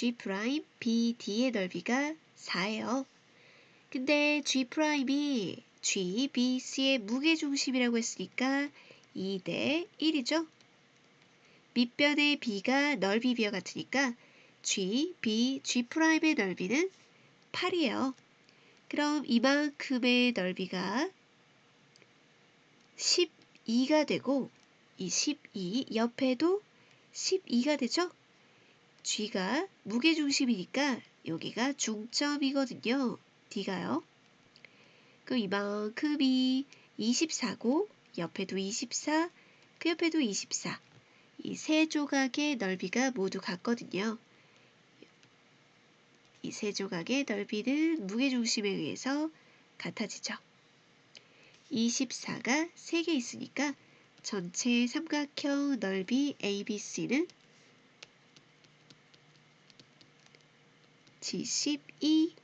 G BD의 넓이가 4예요. 근데 G 프라임이 G, B, C의 무게중심이라고 했으니까 2대 1이죠. 밑변의 B가 넓이 B와 같으니까 G, B, G 프라임의 넓이는 8이에요. 그럼 이만큼의 넓이가 12가 되고 이 12 옆에도 12가 되죠? G가 무게중심이니까 여기가 중점이거든요. D가요. 그 이만큼이 24고 옆에도 24, 그 옆에도 24. 이 세 조각의 넓이가 모두 같거든요. 이 세 조각의 넓이는 무게중심에 의해서 같아지죠. 24가 3개 있으니까 전체 삼각형 넓이 ABC는 七十一